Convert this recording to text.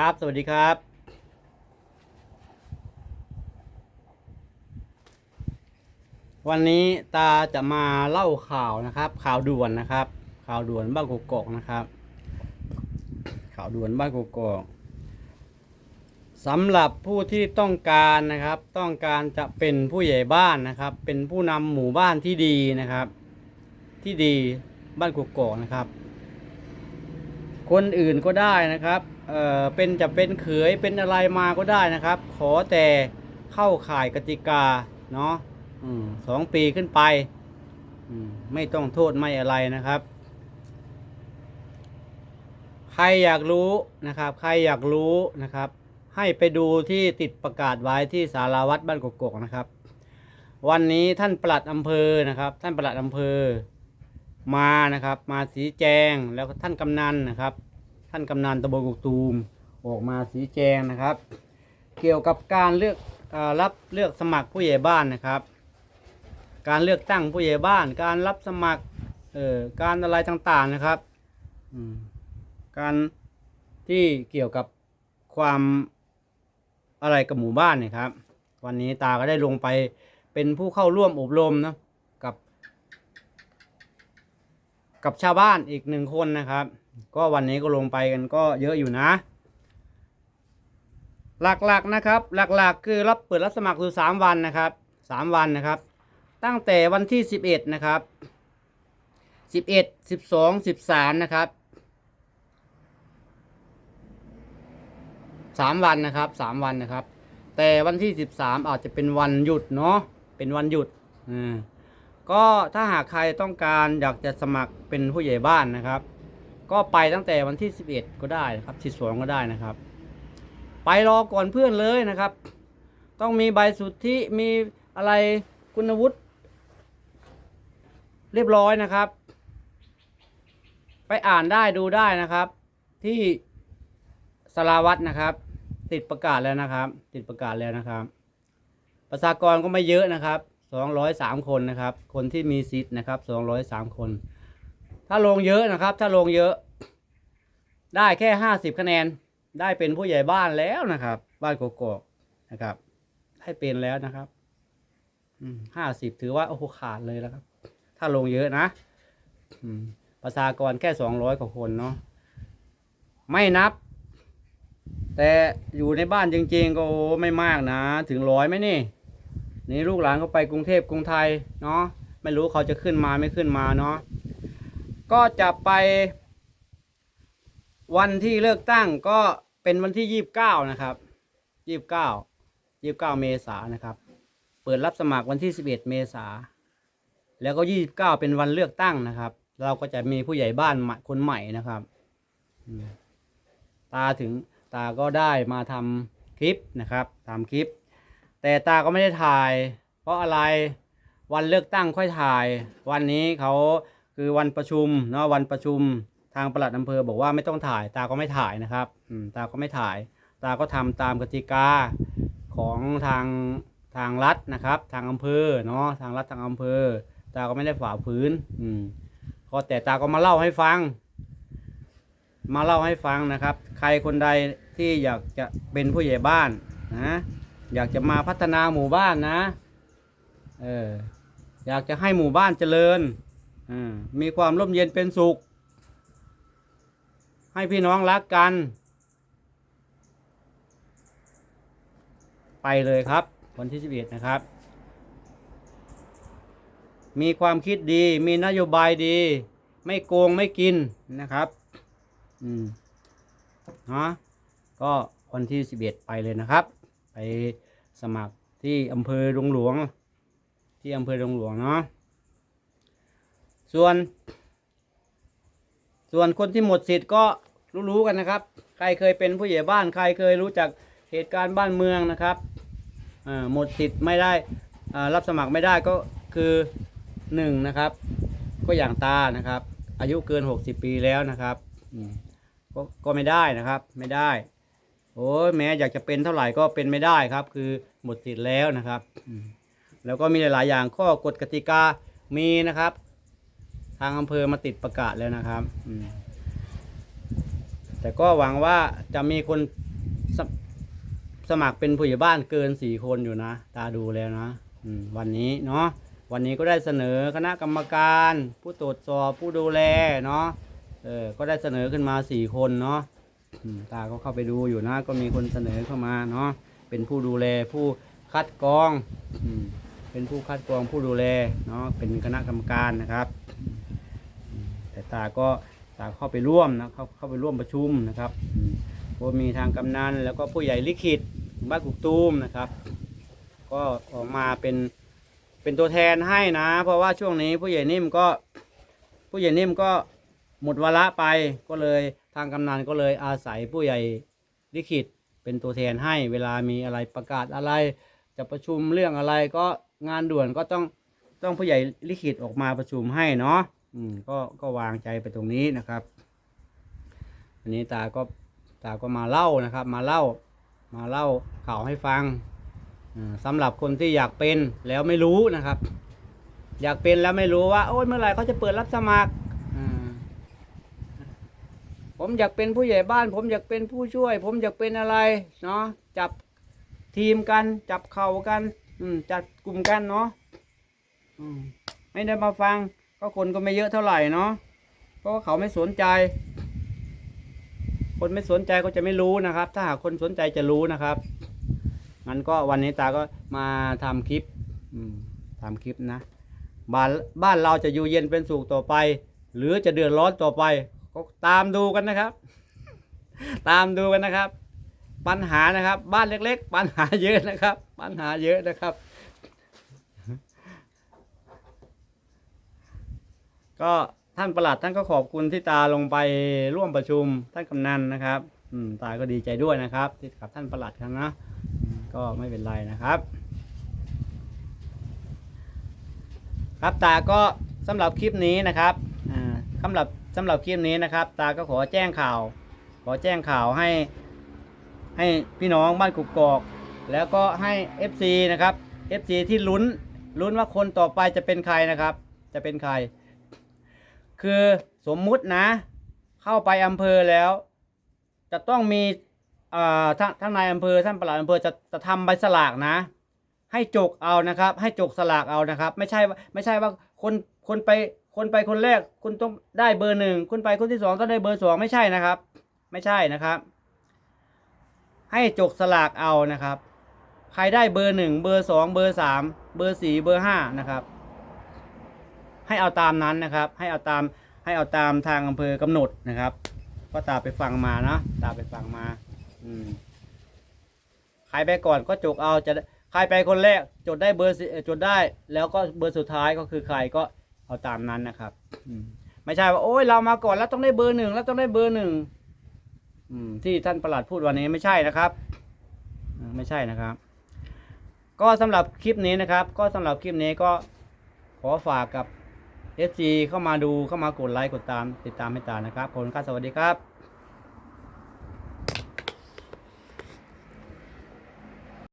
ครับ สวัสดีครับวันนี้ตาจะมาเล่าข่าวนะครับ ข่าวด่วนนะครับ ข่าวด่วนบ้านกกอกนะครับ ข่าวด่วนบ้านกกอกสำหรับผู้ที่ต้องการนะครับ ต้องการจะเป็นผู้ใหญ่บ้านนะครับ เป็นผู้นำหมู่บ้านที่ดีนะครับ ที่ดีบ้านกกอกนะครับ คนอื่นก็ได้นะครับ เอ่อเป็นจะเป็นเขยเป็นอะไรมาก็ได้นะครับ ขอแต่เข้าข่ายกติกาเนาะอืมสองปีขึ้นไปอืมไม่ต้องโทษไม่อะไรนะครับ ใครอยากรู้นะครับ ใครอยากรู้นะครับ ให้ไปดูที่ติดประกาศไว้ที่สาราวัดบ้านกกอกนะครับ วันนี้ท่านปลัดอำเภอนะครับ ท่านปลัดอำเภอมานะครับ มาสีแจงแล้วก็ท่านกำนันนะครับ ท่านกำนันตำบลกกตูมออกมาสีแจงนะครับ เกี่ยวกับการเลือกอรับเลือกสมัครผู้ใหญ่บ้านนะครับ การเลือกตั้งผู้ใหญ่บ้าน การรับสมัครเอ่อการอะไรต่างๆนะครับการที่เกี่ยวกับความอะไรกับหมู่บ้านเนี่ยครับ วันนี้ตาก็ได้ลงไปเป็นผู้เข้าร่วมอบรมนะกับ กับชาวบ้านอีกหนึ่งคนนะครับ ก็วันนี้ก็ลงไปกันก็เยอะอยู่นะ หลักๆนะครับ หลักๆ คือรับเปิดรับสมัครคือสามวันนะครับสามวันนะครับ ตั้งแต่วันที่สิบเอ็ดนะครับสิบเอ็ดสิบสองสิบสามนะครับสามวันนะครับสามวันนะครับ แต่วันที่สิบสามอาจจะเป็นวันหยุดเนาะเป็นวันหยุดอืมก็ถ้าหากใครต้องการอยากจะสมัครเป็นผู้ใหญ่บ้านนะครับ ก็ไปตั้งแต่วันที่ 11 ก็ได้นะครับ12ก็ได้นะครับ ไปรอก่อนเพื่อนเลยนะครับ ต้องมีใบสุทธิมีอะไรคุณวุฒิเรียบร้อยนะครับ ไปอ่านได้ดูได้นะครับ ที่สราวัตนะครับ ติดประกาศแล้วนะครับ ติดประกาศแล้วนะครับ ประชากรก็ไม่เยอะนะครับสองร้อยสามคนนะครับ คนที่มีสิทธิ์นะครับสองร้อยสามคน ถ้าลงเยอะนะครับ ถ้าลงเยอะ ได้แค่ห้าสิบคะแนน ได้เป็นผู้ใหญ่บ้านแล้วนะครับ บ้านกกอกนะครับได้เป็นแล้วนะครับห้าสิบถือว่าโอ้โหขาดเลยแล้วครับ ถ้าลงเยอะนะประชากรแค่สองร้อยกว่าคนเนาะไม่นับ แต่อยู่ในบ้านจริงๆก็โอ้ไม่มากนะ ถึงร้อยไหมนี่ นี่ลูกหลานเขาไปกรุงเทพกรุงไทยเนาะไม่รู้เขาจะขึ้นมาไม่ขึ้นมาเนาะ ก็จะไป วันที่เลือกตั้งก็เป็นวันที่ยี่สิบเก้านะครับยี่สิบเก้ายี่สิบเก้าเมษานะครับ เปิดรับสมัครวันที่สิบเอ็ดเมษาแล้วก็ยี่สิบเก้าเป็นวันเลือกตั้งนะครับ เราก็จะมีผู้ใหญ่บ้านใหม่คนใหม่นะครับ ตาถึงตาก็ได้มาทำคลิปนะครับทำคลิป แต่ตาก็ไม่ได้ถ่าย เพราะอะไรวันเลือกตั้งค่อยถ่าย วันนี้เขา คือวันประชุมเนาะวันประชุมทางปลัดอำเภอบอกว่าไม่ต้องถ่ายตาก็ไม่ถ่ายนะครับอืมตาก็ไม่ถ่าย ตาก็ทำตามกติกาของทางทางรัฐนะครับ ทางอำเภอเนาะทางรัฐทางอำเภอ ตาก็ไม่ได้ฝ่าพื้นอืมก็แต่ตาก็มาเล่าให้ฟัง มาเล่าให้ฟังนะครับ ใครคนใดที่อยากจะเป็นผู้ใหญ่บ้านนะอยากจะมาพัฒนาหมู่บ้านนะเอออยากจะให้หมู่บ้านเจริญ มีความร่มเย็นเป็นสุข ให้พี่น้องรักกัน ไปเลยครับ วันที่11นะครับ มีความคิดดี มีนโยบายดี ไม่โกงไม่กินนะครับ อืมเนาะก็วันที่11ไปเลยนะครับ ไปสมัครที่อำเภอดงหลวง ที่อำเภอดงหลวงเนาะ ส่วน ส่วนคนที่หมดสิทธิ์ก็รู้ๆกันนะครับ ใครเคยเป็นผู้ใหญ่บ้านใครเคยรู้จักเหตุการณ์บ้านเมืองนะครับอ่าหมดสิทธิ์ไม่ได้อ่ารับสมัครไม่ได้ก็คือหนึ่งนะครับ ก็อย่างตานะครับ อายุเกิน 60 ปีแล้วนะครับอืมก็ก็ไม่ได้นะครับไม่ได้ โอ้ยแม้อยากจะเป็นเท่าไหร่ก็เป็นไม่ได้ครับ คือหมดสิทธิ์แล้วนะครับอืมแล้วก็มีหลาย ๆ อย่างข้อกฎกติกามีนะครับางอำเภอมาติดประกาศแล้วนะครับแต่ก็หวังว่าจะมีคนสมัครเป็นผู้ใหญ่บ้านเกินสี่คนอยู่นะ ตาดูแล้วนะวันนี้เนาะวันนี้ก็ได้เสนอคณะกรรมการ ผู้ตรวจสอบผู้ดูแลเนาะเออก็ได้เสนอขึ้นมาสี่คนเนาะตาก็เข้าไปดูอยู่นะ ก็มีคนเสนอเข้ามาเนาะเป็นผู้ดูแลผู้คัดกรองเป็นผู้คัดกรองผู้ดูแลเนาะเป็นคณะกรรมการนะครับ ต่ตาก็ตาเข้าไปร่วมนะเข้าเข้าไปร่วมประชุมนะครับก็มีทางกำนันแล้วก็ผู้ใหญ่ลิขิตบ้านกุกตูมนะครับ ก็ออกมาเป็นเป็นตัวแทนให้นะ เพราะว่าช่วงนี้ผู้ใหญ่นิ่มก็ผู้ใหญ่นิ่มก็หมดวาระไปก็เลยทางกำนันก็เลยอาศัยผู้ใหญ่ลิขิตเป็นตัวแทนให้เวลามีอะไรประกาศอะไร จะประชุมเรื่องอะไรก็งานด่วนก็ต้องต้องผู้ใหญ่ลิขิตออกมาประชุมให้เนาะ อืมก็ก็วางใจไปตรงนี้นะครับอันนี้ตาก็ตาก็มาเล่านะครับ มาเล่า มาเล่าข่าวให้ฟังอ่าสำหรับคนที่อยากเป็นแล้วไม่รู้นะครับ อยากเป็นแล้วไม่รู้ว่า โอ้ยเมื่อไหร่เขาจะเปิดรับสมัครผมอยากเป็นผู้ใหญ่บ้าน ผมอยากเป็นผู้ช่วย ผมอยากเป็นอะไรเนาะจับทีมกัน จับเข่ากัน อืมจัดกลุ่มกันเนาะไม่ได้มาฟัง ก็คนก็ไม่เยอะเท่าไหร่เนาะเพราะว่าเขาไม่สนใจ คนไม่สนใจก็จะไม่รู้นะครับ ถ้าหากคนสนใจจะรู้นะครับงั้นก็วันนี้ตาก็มาทำคลิปอืมทำคลิปนะ บ้านบ้านเราจะอยู่เย็นเป็นสุขต่อไป หรือจะเดือดร้อนต่อไป ก็ตามดูกันนะครับ ตามดูกันนะครับ ปัญหานะครับ บ้านเล็ก ๆ ปัญหาเยอะนะครับ ปัญหาเยอะนะครับ ก็ท่านประหลัดท่านก็ขอบคุณที่ตาลงไปร่วมประชุมท่านกำนันนะครับ อืมตาก็ดีใจด้วยนะครับ ที่กับท่านประหลัดครับนะอืมก็ไม่เป็นไรนะครับ ครับตาก็สำหรับคลิปนี้นะครับอ่าสำหรับสำหรับคลิปนี้นะครับ ตาก็ขอแจ้งข่าว ขอแจ้งข่าวให้ ให้พี่น้องบ้านกุกกอก แล้วก็ให้ FC นะครับ FC ที่ลุ้นลุ้นว่าคนต่อไปจะเป็นใครนะครับ จะเป็นใคร คือสมมุตินะ เข้าไปอำเภอแล้ว จะต้องมีท่านท่านนายอำเภอท่านปลัดอำเภอจะจะทำใบสลากนะ ให้จกเอานะครับ ให้จกสลากเอานะครับ ไม่ใช่ไม่ใช่ว่าคนคนไปคนไปคนแรกคุณต้องได้เบอร์หนึ่งคนไปคนที่สองต้องได้เบอร์สองไม่ใช่นะครับ ไม่ใช่นะครับ ให้จกสลากเอานะครับ ใครได้เบอร์หนึ่งเบอร์สองเบอร์สามเบอร์สี่เบอร์ห้านะครับ ให้เอาตามนั้นนะครับ ให้เอาตามให้เอาตามทางอำเภอกำหนดนะครับ ก็ตาไปฟังมานะตาไปฟังมา อืมใครไปก่อนก็จกเอาจะใครไปคนแรกจดได้เบอร์สิจดได้ แล้วก็เบอร์สุดท้ายก็คือใครก็เอาตามนั้นนะครับอืไม่ใช่ว่าโอ้ยเรามาก่อนแล้วต้องได้เบอร์หนึ่งแล้วต้องได้เบอร์หนึ่งที่ท่านประหลัดพูดวันนี้ไม่ใช่นะครับไม่ใช่นะครับ ก็สำหรับคลิปนี้นะครับ ก็สำหรับคลิปนี้ก็ขอฝากกับ FC เข้ามาดูเข้ามากดไลค์กดตามติดตามให้ตานะครับขอบคุณครับสวัสดีครับ